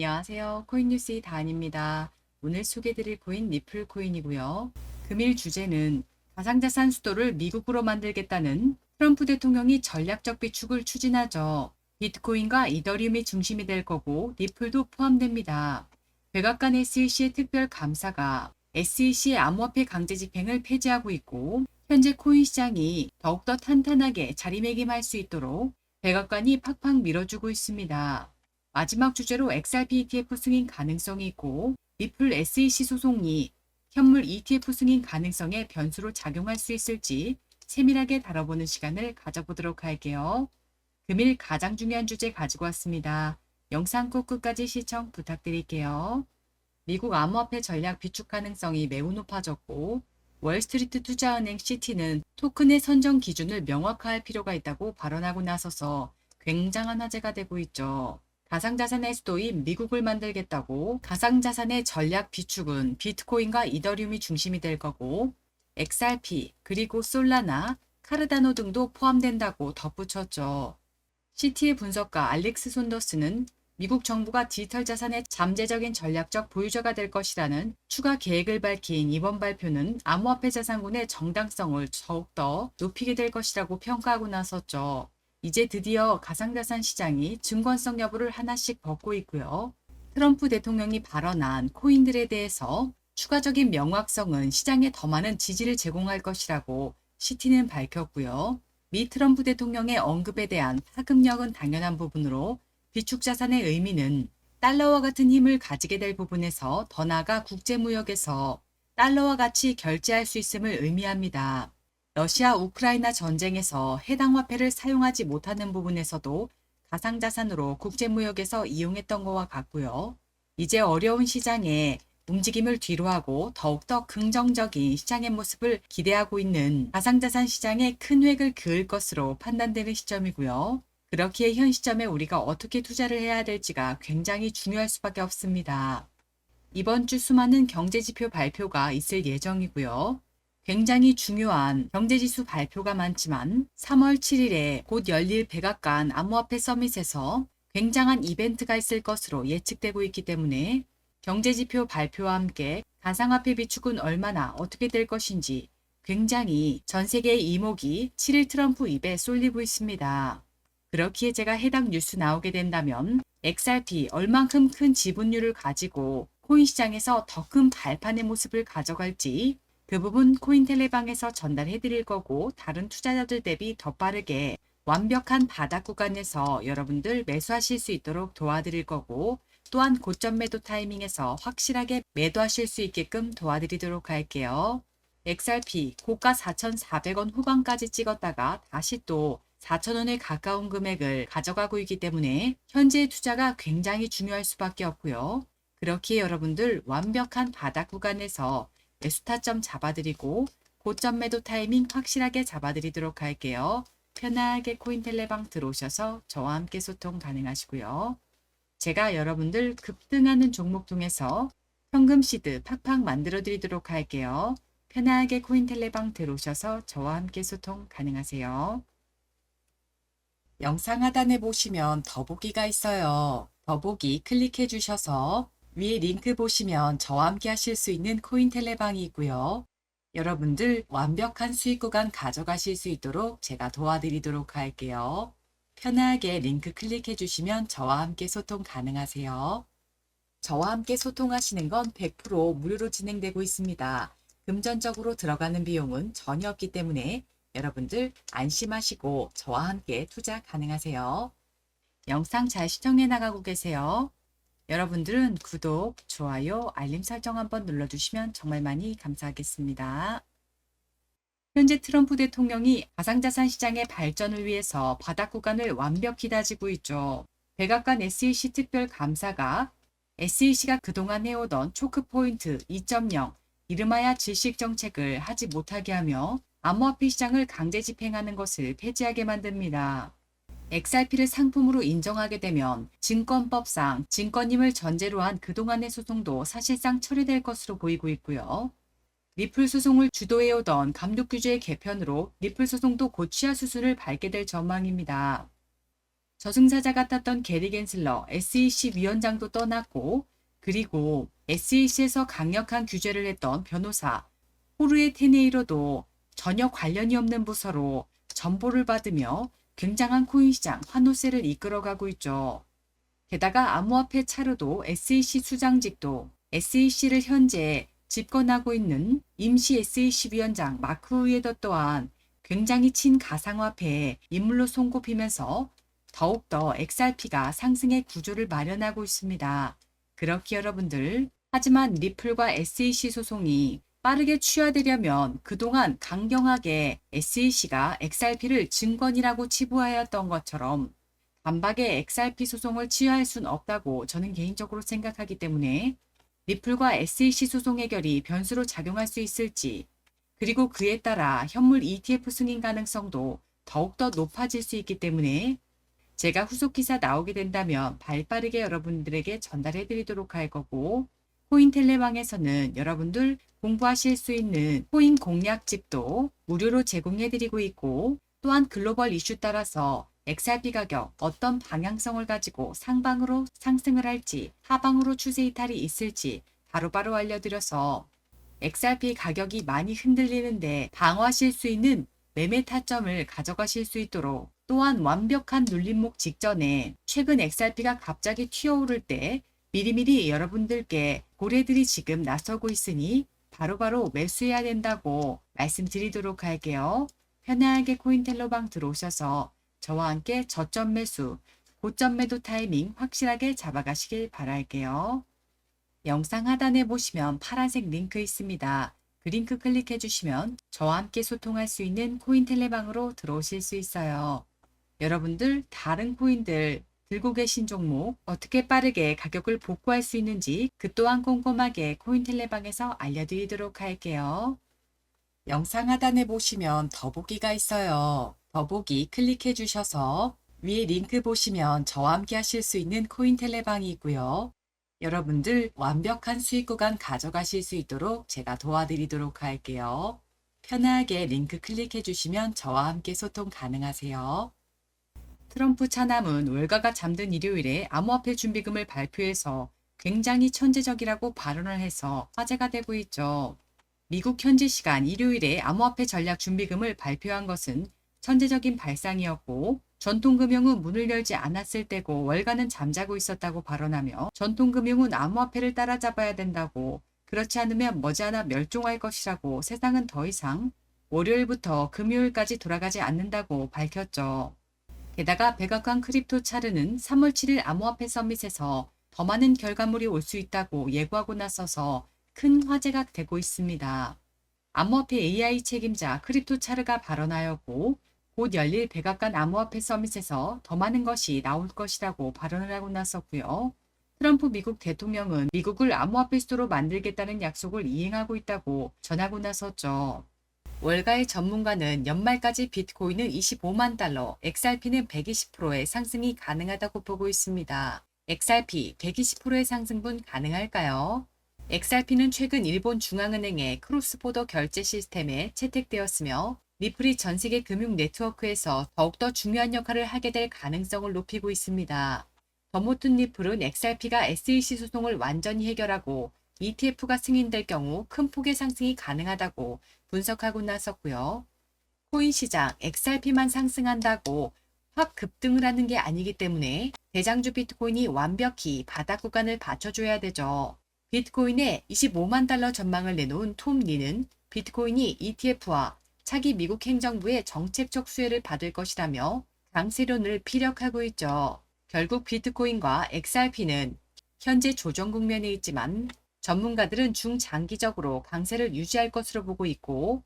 안녕하세요. 코인뉴스의 다은입니다. 오늘 소개드릴 코인 리플 코인이고요. 금일 주제는 가상자산 수도를 미국으로 만들겠다는 트럼프 대통령이 전략적 비축을 추진하죠. 비트코인과 이더리움이 중심이 될 거고 리플도 포함됩니다. 백악관 SEC의 특별 감사가 SEC의 암호화폐 강제 집행을 폐지하고 있고 현재 코인 시장이 더욱더 탄탄하게 자리매김할 수 있도록 백악관이 팍팍 밀어주고 있습니다. 마지막 주제로 XRP ETF 승인 가능성이 있고 리플 SEC 소송이 현물 ETF 승인 가능성에 변수로 작용할 수 있을지 세밀하게 다뤄보는 시간을 가져보도록 할게요. 금일 가장 중요한 주제 가지고 왔습니다. 영상 꼭 끝까지 시청 부탁드릴게요. 미국 암호화폐 전략 비축 가능성이 매우 높아졌고 월스트리트 투자은행 시티는 토큰의 선정 기준을 명확화할 필요가 있다고 발언하고 나서서 굉장한 화제가 되고 있죠. 가상자산의 수도인 미국을 만들겠다고 가상자산의 전략 비축은 비트코인과 이더리움이 중심이 될 거고 XRP 그리고 솔라나 카르다노 등도 포함된다고 덧붙였죠. 시티의 분석가 알렉스 손더스는 미국 정부가 디지털 자산의 잠재적인 전략적 보유자가 될 것이라는 추가 계획을 밝힌 이번 발표는 암호화폐 자산군의 정당성을 더욱더 높이게 될 것이라고 평가하고 나섰죠. 이제 드디어 가상자산 시장이 증권성 여부를 하나씩 벗고 있고요. 트럼프 대통령이 발언한 코인들에 대해서 추가적인 명확성은 시장에 더 많은 지지를 제공할 것이라고 시티는 밝혔고요. 미 트럼프 대통령의 언급에 대한 파급력은 당연한 부분으로 비축 자산의 의미는 달러와 같은 힘을 가지게 될 부분에서 더 나아가 국제무역에서 달러와 같이 결제할 수 있음을 의미합니다. 러시아 우크라이나 전쟁에서 해당 화폐를 사용하지 못하는 부분에서도 가상자산으로 국제무역에서 이용했던 것과 같고요. 이제 어려운 시장에 움직임을 뒤로하고 더욱더 긍정적인 시장의 모습을 기대하고 있는 가상자산 시장에 큰 획을 그을 것으로 판단되는 시점이고요. 그렇기에 현 시점에 우리가 어떻게 투자를 해야 될지가 굉장히 중요할 수밖에 없습니다. 이번 주 수많은 경제지표 발표가 있을 예정이고요. 굉장히 중요한 경제지수 발표가 많지만 3월 7일에 곧 열릴 백악관 암호화폐 서밋에서 굉장한 이벤트가 있을 것으로 예측되고 있기 때문에 경제지표 발표와 함께 가상화폐 비축은 얼마나 어떻게 될 것인지 굉장히 전 세계의 이목이 7일 트럼프 입에 쏠리고 있습니다. 그렇기에 제가 해당 뉴스 나오게 된다면 XRP 얼만큼 큰 지분율을 가지고 코인 시장에서 더 큰 발판의 모습을 가져갈지 그 부분 코인텔레방에서 전달해 드릴 거고 다른 투자자들 대비 더 빠르게 완벽한 바닥 구간에서 여러분들 매수하실 수 있도록 도와드릴 거고 또한 고점 매도 타이밍에서 확실하게 매도하실 수 있게끔 도와드리도록 할게요. XRP 고가 4,400원 후반까지 찍었다가 다시 또 4,000원에 가까운 금액을 가져가고 있기 때문에 현재의 투자가 굉장히 중요할 수밖에 없고요. 그렇기에 여러분들 완벽한 바닥 구간에서 매수 타점 잡아드리고 고점 매도 타이밍 확실하게 잡아드리도록 할게요. 편하게 코인텔레방 들어오셔서 저와 함께 소통 가능하시고요. 제가 여러분들 급등하는 종목 중에서 현금 시드 팍팍 만들어 드리도록 할게요. 편하게 코인텔레방 들어오셔서 저와 함께 소통 가능하세요. 영상 하단에 보시면 더보기가 있어요. 더보기 클릭해 주셔서 위에 링크 보시면 저와 함께 하실 수 있는 코인텔레방이 있고요. 여러분들 완벽한 수익 구간 가져가실 수 있도록 제가 도와드리도록 할게요. 편하게 링크 클릭해 주시면 저와 함께 소통 가능하세요. 저와 함께 소통하시는 건 100% 무료로 진행되고 있습니다. 금전적으로 들어가는 비용은 전혀 없기 때문에 여러분들 안심하시고 저와 함께 투자 가능하세요. 영상 잘 시청해 나가고 계세요. 여러분들은 구독, 좋아요, 알림 설정 한번 눌러주시면 정말 많이 감사하겠습니다. 현재 트럼프 대통령이 가상자산 시장의 발전을 위해서 바닥 구간을 완벽히 다지고 있죠. 백악관 SEC 특별 감사가 SEC가 그동안 해오던 초크포인트 2.0 이름하여 질식 정책을 하지 못하게 하며 암호화폐 시장을 강제 집행하는 것을 폐지하게 만듭니다. XRP를 상품으로 인정하게 되면 증권법상 증권임을 전제로 한 그동안의 소송도 사실상 처리될 것으로 보이고 있고요. 리플 소송을 주도해오던 감독 규제의 개편으로 리플 소송도 곧 취하 수순을 밟게 될 전망입니다. 저승사자 같았던 게리 겐슬러 SEC 위원장도 떠났고 그리고 SEC에서 강력한 규제를 했던 변호사 호르의 테네이로도 전혀 관련이 없는 부서로 전보를 받으며 굉장한 코인 시장 환호세를 이끌어가고 있죠. 게다가 암호화폐 차르도 SEC 수장직도 SEC를 현재 집권하고 있는 임시 SEC 위원장 마크 우에더 또한 굉장히 친가상화폐에 인물로 손꼽히면서 더욱더 XRP가 상승의 구조를 마련하고 있습니다. 그렇게 여러분들 하지만 리플과 SEC 소송이 빠르게 취하되려면 그동안 강경하게 SEC가 XRP를 증권이라고 치부하였던 것처럼 단박에 XRP 소송을 취하할 순 없다고 저는 개인적으로 생각하기 때문에 리플과 SEC 소송 해결이 변수로 작용할 수 있을지 그리고 그에 따라 현물 ETF 승인 가능성도 더욱더 높아질 수 있기 때문에 제가 후속 기사 나오게 된다면 발 빠르게 여러분들에게 전달해 드리도록 할 거고 코인 텔레방에서는 여러분들 공부하실 수 있는 코인 공략집도 무료로 제공해 드리고 있고 또한 글로벌 이슈 따라서 XRP 가격 어떤 방향성을 가지고 상방으로 상승을 할지 하방으로 추세 이탈이 있을지 바로바로 알려드려서 XRP 가격이 많이 흔들리는데 방어하실 수 있는 매매 타점을 가져가실 수 있도록 또한 완벽한 눌림목 직전에 최근 XRP가 갑자기 튀어오를 때 미리미리 여러분들께 고래들이 지금 나서고 있으니 바로 바로 매수해야 된다고 말씀드리도록 할게요. 편안하게 코인텔로방 들어오셔서 저와 함께 저점 매수, 고점 매도 타이밍 확실하게 잡아가시길 바랄게요. 영상 하단에 보시면 파란색 링크 있습니다. 그 링크 클릭해 주시면 저와 함께 소통할 수 있는 코인텔레방으로 들어오실 수 있어요. 여러분들 다른 코인들 들고 계신 종목 어떻게 빠르게 가격을 복구할 수 있는지 그 또한 꼼꼼하게 코인텔레방에서 알려드리도록 할게요. 영상 하단에 보시면 더보기가 있어요. 더보기 클릭해 주셔서 위에 링크 보시면 저와 함께 하실 수 있는 코인텔레방이 있고요. 여러분들 완벽한 수익 구간 가져가실 수 있도록 제가 도와드리도록 할게요. 편하게 링크 클릭해 주시면 저와 함께 소통 가능하세요. 트럼프 차남은 월가가 잠든 일요일에 암호화폐 준비금을 발표해서 굉장히 천재적이라고 발언을 해서 화제가 되고 있죠. 미국 현지 시간 일요일에 암호화폐 전략 준비금을 발표한 것은 천재적인 발상이었고 전통금융은 문을 열지 않았을 때고 월가는 잠자고 있었다고 발언하며 전통금융은 암호화폐를 따라잡아야 된다고 그렇지 않으면 머지않아 멸종할 것이라고 세상은 더 이상 월요일부터 금요일까지 돌아가지 않는다고 밝혔죠. 게다가 백악관 크립토 차르는 3월 7일 암호화폐 서밋에서 더 많은 결과물이 올 수 있다고 예고하고 나서서 큰 화제가 되고 있습니다. 암호화폐 AI 책임자 크립토 차르가 발언하였고 곧 열릴 백악관 암호화폐 서밋에서 더 많은 것이 나올 것이라고 발언을 하고 나섰고요. 트럼프 미국 대통령은 미국을 암호화폐 수도로 만들겠다는 약속을 이행하고 있다고 전하고 나섰죠. 월가의 전문가는 연말까지 비트코인은 25만 달러, XRP는 120%의 상승이 가능하다고 보고 있습니다. XRP 120%의 상승분 가능할까요? XRP는 최근 일본 중앙은행의 크로스보더 결제 시스템에 채택되었으며 리플이 전 세계 금융 네트워크에서 더욱더 중요한 역할을 하게 될 가능성을 높이고 있습니다. 더모튼 리플은 XRP가 SEC 소송을 완전히 해결하고 ETF가 승인될 경우 큰 폭의 상승이 가능하다고 분석하고 나섰고요. 코인 시장 XRP만 상승한다고 확 급등을 하는 게 아니기 때문에 대장주 비트코인이 완벽히 바닥 구간을 받쳐줘야 되죠. 비트코인의 25만 달러 전망을 내놓은 톰 리는 비트코인이 ETF와 차기 미국 행정부의 정책적 수혜를 받을 것이라며 강세론을 피력하고 있죠. 결국 비트코인과 XRP는 현재 조정 국면에 있지만 전문가들은 중장기적으로 강세를 유지할 것으로 보고 있고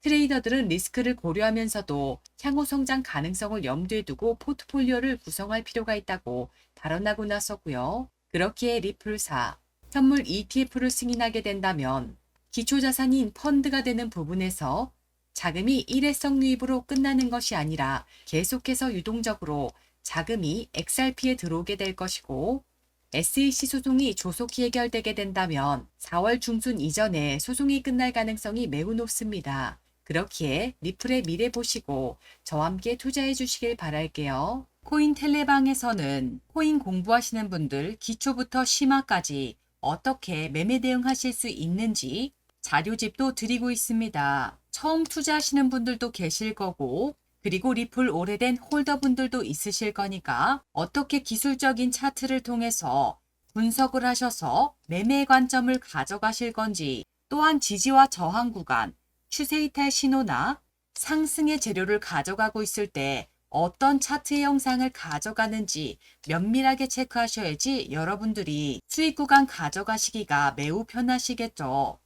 트레이더들은 리스크를 고려하면서도 향후 성장 가능성을 염두에 두고 포트폴리오를 구성할 필요가 있다고 발언하고 나섰고요. 그렇기에 리플사, 현물 ETF를 승인하게 된다면 기초자산인 펀드가 되는 부분에서 자금이 일회성 유입으로 끝나는 것이 아니라 계속해서 유동적으로 자금이 XRP에 들어오게 될 것이고 SEC 소송이 조속히 해결되게 된다면 4월 중순 이전에 소송이 끝날 가능성이 매우 높습니다. 그렇기에 리플의 미래 보시고 저와 함께 투자해 주시길 바랄게요. 코인 텔레방에서는 코인 공부하시는 분들 기초부터 심화까지 어떻게 매매 대응하실 수 있는지 자료집도 드리고 있습니다. 처음 투자하시는 분들도 계실 거고 그리고 리플 오래된 홀더분들도 있으실 거니까 어떻게 기술적인 차트를 통해서 분석을 하셔서 매매 관점을 가져가실 건지 또한 지지와 저항 구간, 추세 이탈 신호나 상승의 재료를 가져가고 있을 때 어떤 차트의 영상을 가져가는지 면밀하게 체크하셔야지 여러분들이 수익 구간 가져가시기가 매우 편하시겠죠.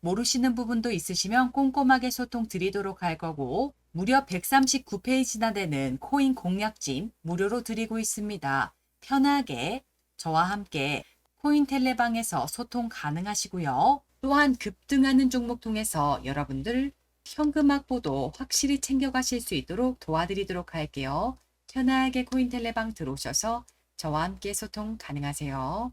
모르시는 부분도 있으시면 꼼꼼하게 소통 드리도록 할 거고 무려 139페이지나 되는 코인 공략집 무료로 드리고 있습니다. 편하게 저와 함께 코인 텔레방에서 소통 가능하시고요. 또한 급등하는 종목 통해서 여러분들 현금 확보도 확실히 챙겨가실 수 있도록 도와드리도록 할게요. 편하게 코인 텔레방 들어오셔서 저와 함께 소통 가능하세요.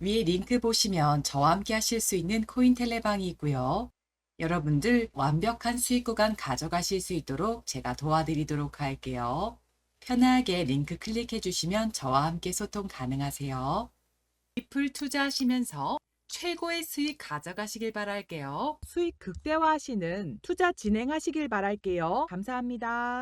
위에 링크 보시면 저와 함께 하실 수 있는 코인 텔레방이 있고요. 여러분들 완벽한 수익 구간 가져가실 수 있도록 제가 도와드리도록 할게요. 편하게 링크 클릭해 주시면 저와 함께 소통 가능하세요. 리플 투자하시면서 최고의 수익 가져가시길 바랄게요. 수익 극대화하시는 투자 진행하시길 바랄게요. 감사합니다.